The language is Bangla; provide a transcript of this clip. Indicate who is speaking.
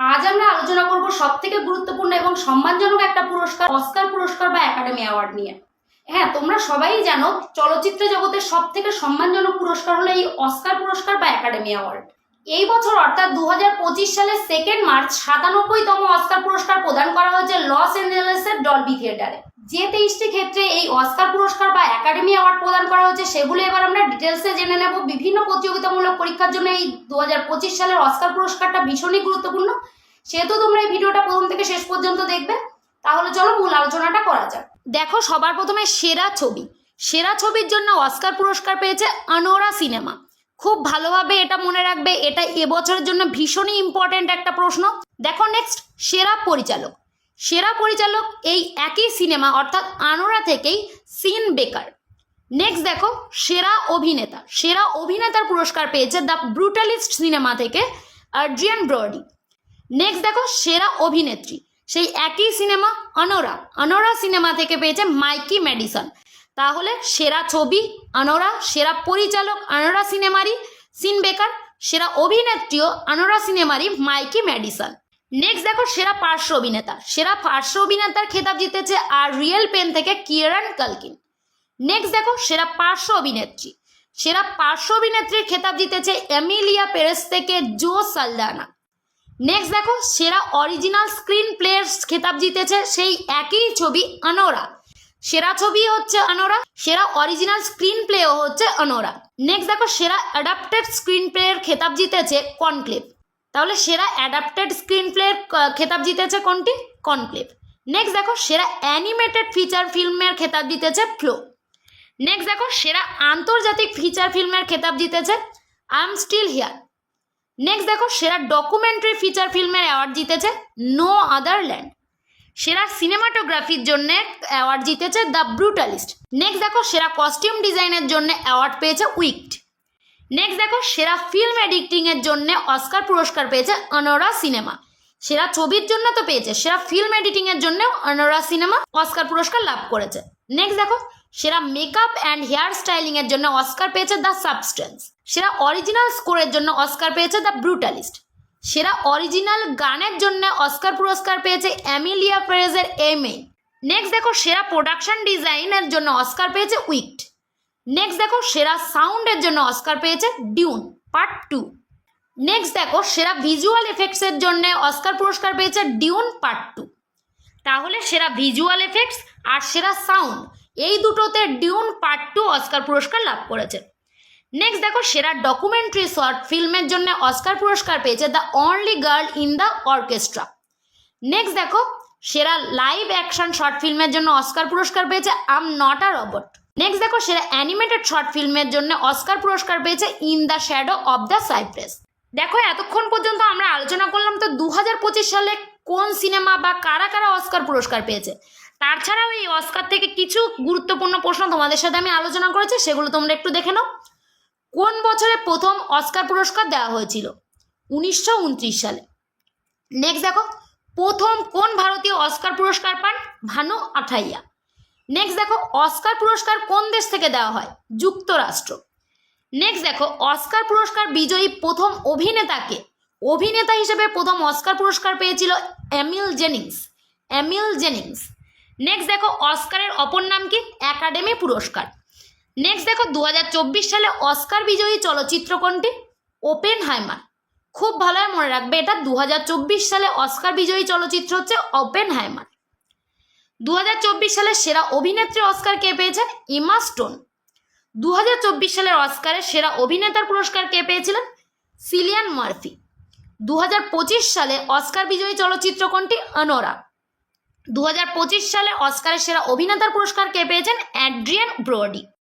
Speaker 1: আজ আমরা আলোচনা করব সব থেকে গুরুত্বপূর্ণ এবং সম্মানজনক একটা পুরস্কার, অস্কার পুরস্কার বা একাডেমি অ্যাওয়ার্ড নিয়ে। হ্যাঁ তোমরা সবাই জানো চলচ্চিত্র জগতের সব থেকে সম্মানজনক পুরস্কার হলো এই অস্কার পুরস্কার বা একাডেমি অ্যাওয়ার্ড। এই বছর অর্থাৎ দু হাজার পঁচিশ সালের সেকেন্ড মার্চ সাতানব্বইতম অস্কার পুরস্কার প্রদান করা হয়েছে লস অ্যাঞ্জেলেসের ডলবি থিয়েটারে যে তেইশটি ক্ষেত্রে এই অস্কার পুরস্কার বা একাডেমি অ্যাওয়ার্ড প্রদান করা হয়েছে, সেগুলো এবার আমরা ডিটেলসে জেনে নেব। বিভিন্ন প্রতিযোগিতামূলক পরীক্ষার জন্য এই দু হাজার পঁচিশ সালের অস্কার পুরস্কারটা ভীষণই গুরুত্বপূর্ণ। সেহেতু তোমরা এই ভিডিওটা প্রথম থেকে শেষ পর্যন্ত দেখবে। তাহলে চলো মূল আলোচনাটা করা যাক। দেখো, সবার প্রথমে সেরা ছবি। সেরা ছবির জন্য অস্কার পুরস্কার পেয়েছে আনোরা সিনেমা খুব ভালোভাবে এটা মনে রাখবে, এটা এবছরের জন্য ভীষণই ইম্পর্ট্যান্ট একটা প্রশ্ন। দেখো নেক্সট সেরা পরিচালক। সেরা পরিচালক এই একই সিনেমা অর্থাৎ আনোরা থেকেই সিন বেকার। নেক্সট দেখো, সেরা অভিনেতা। সেরা অভিনেতার পুরস্কার পেয়েছে দ্য ব্রুটালিস্ট সিনেমা থেকে আর্জিয়ান ব্রডি নেক্সট দেখো, সেরা অভিনেত্রী। সেই একই সিনেমা অনোরা অনোরা সিনেমা থেকে পেয়েছে মাইকি ম্যাডিসন তাহলে সেরা ছবি আনোরা, সেরা পরিচালক আনোরা সিনেমারই সিন বেকার সেরা অভিনেত্রীও আনোরা সিনেমারই মাইকি ম্যাডিসন। নেক্সট দেখো সেরা পার্শ্ব অভিনেতা। সেরা পার্শ্ব অভিনেতার খেতাব জিতেছে আর রিয়েল পেন থেকে কিয়ারান কালকিন। নেক্সট দেখো সেরা পার্শ্ব অভিনেত্রী। সেরা পার্শ্ব অভিনেত্রীর খেতাব জিতেছে এমিলিয়া পেরেস থেকে জো সালদানা। নেক্সট দেখো সেরা অরিজিনাল স্ক্রিন প্লেয়ার খেতাব জিতেছে সেই একই ছবি অনোরা সেরা ছবি হচ্ছে অনোরা সেরা অরিজিনাল স্ক্রিন প্লেও হচ্ছে অনোরা নেক্সট দেখো, সেরা অ্যাডাপ্টেড স্ক্রিন প্লেয়ের খেতাব জিতেছে কনক্লেভ। তাহলে সেরা অ্যাডাপ্টেড স্ক্রিন প্লের খেতাব জিতেছে কোনটি? কনক্লেভ। নেক্সট দেখো, সেরা অ্যানিমেটেড ফিচার ফিল্মের খেতাব জিতেছে ফ্লো নেক্সট দেখো, সেরা আন্তর্জাতিক ফিচার ফিল্মের খেতাব জিতেছে I am still here next দেখো, সেরা ডকুমেন্টারি ফিচার ফিল্মের অ্যাওয়ার্ড জিতেছে নো আদার ল্যান্ড সেরা সিনেমাটোগ্রাফির জন্য অ্যাওয়ার্ড জিতেছে দ্য ব্রুটালিস্ট নেক্সট দেখো, সেরা কস্টিউম ডিজাইনের জন্য অ্যাওয়ার্ড পেয়েছে উইকড নেক্সট দেখো, সেরা ফিল্ম এডিটিংয়ের জন্য অস্কার পুরস্কার পেয়েছে অনোরা সিনেমা সেরা ছবির জন্য তো পেয়েছে, সেরা ফিল্ম এডিটিংয়ের জন্য অনোরা সিনেমা অস্কার পুরস্কার লাভ করেছে। নেক্সট দেখো, সেরা মেকআপ অ্যান্ড হেয়ার স্টাইলিংয়ের জন্য অস্কার পেয়েছে দ্য সাবস্টেন্স সেরা অরিজিনাল স্কোরের জন্য অস্কার পেয়েছে দ্য ব্রুটালিস্ট সেরা অরিজিনাল গানের জন্য অস্কার পুরস্কার পেয়েছে অ্যামিলিয়া ফ্রেজের এম এ নেক্সট দেখো, সেরা প্রোডাকশন ডিজাইনের জন্য অস্কার পেয়েছে উইকড নেক্সট দেখো, সেরা সাউন্ডের জন্য অস্কার পেয়েছে ডিউন, পার্ট টু। নেক্সট দেখো, সেরা ভিজুয়াল এফেক্টসের জন্য অস্কার পুরস্কার পেয়েছে ডিউন, পার্ট টু। তাহলে সেরা ভিজুয়াল এফেক্টস আর সেরা সাউন্ড এই দুটোতে ডিউন, পার্ট টু অস্কার পুরস্কার লাভ করেছে। নেক্সট দেখো, সেরা ডকুমেন্টারি শর্ট ফিল্মের জন্য অস্কার পুরস্কার পেয়েছে the only girl in the orchestra next দেখো, সেরা লাইভ অ্যাকশন শর্ট ফিল্মের জন্য অস্কার পুরস্কার পেয়েছে I'm not a robot next দেখো, সেরা অ্যানিমেটেড শর্ট ফিল্মের জন্য অস্কার পুরস্কার পেয়েছে in the shadow of the cypress দেখো, এতক্ষণ পর্যন্ত আমরা আলোচনা করলাম তো দু হাজার পঁচিশ সালে কোন সিনেমা বা কারা কারা অস্কার পুরস্কার পেয়েছে? তাছাড়াও এই অস্কার থেকে কিছু গুরুত্বপূর্ণ প্রশ্ন তোমাদের সাথে আমি আলোচনা করেছি, সেগুলো তোমরা একটু দেখে নাও। কোন বছরে প্রথম অস্কার পুরস্কার দেওয়া হয়েছিল? উনিশশো উনত্রিশ সালে। নেক্সট দেখো, প্রথম কোন ভারতীয় অস্কার পুরস্কার পান ভানু আঠাইয়া। নেক্সট দেখো, অস্কার পুরস্কার কোন দেশ থেকে দেওয়া হয়? যুক্তরাষ্ট্র। নেক্সট দেখো, অস্কার পুরস্কার বিজয়ী প্রথম অভিনেতাকে, অভিনেতা হিসেবে প্রথম অস্কার পুরস্কার পেয়েছিল Emil Jannings. Emil Jannings. Next দেখো, অস্কারের অপর নাম কি? একাডেমি পুরস্কার। নেক্সট দেখো দু হাজার চব্বিশ সালে অস্কার বিজয়ী চলচ্চিত্র কোনটি? ওপেন হাইমার খুব ভালো মনে রাখবে এটা। দু হাজার চব্বিশ সালে অস্কার বিজয়ী চলচ্চিত্র হচ্ছে ওপেন হাইমার দু হাজার চব্বিশ সালে সেরা অভিনেত্রী অস্কার কে পেয়েছেন ইমা স্টোন। দু হাজার চব্বিশ সালের অস্কারে সেরা অভিনেতার পুরস্কার কে পেয়েছিলেন? Cillian Murphy. দু হাজার পঁচিশ সালে অস্কার বিজয়ী চলচ্চিত্র কোনটি? অনোরা দু হাজার পঁচিশ সালে অস্কারের সেরা অভিনেতার পুরস্কার কে পেয়েছেন? Adrien Brody.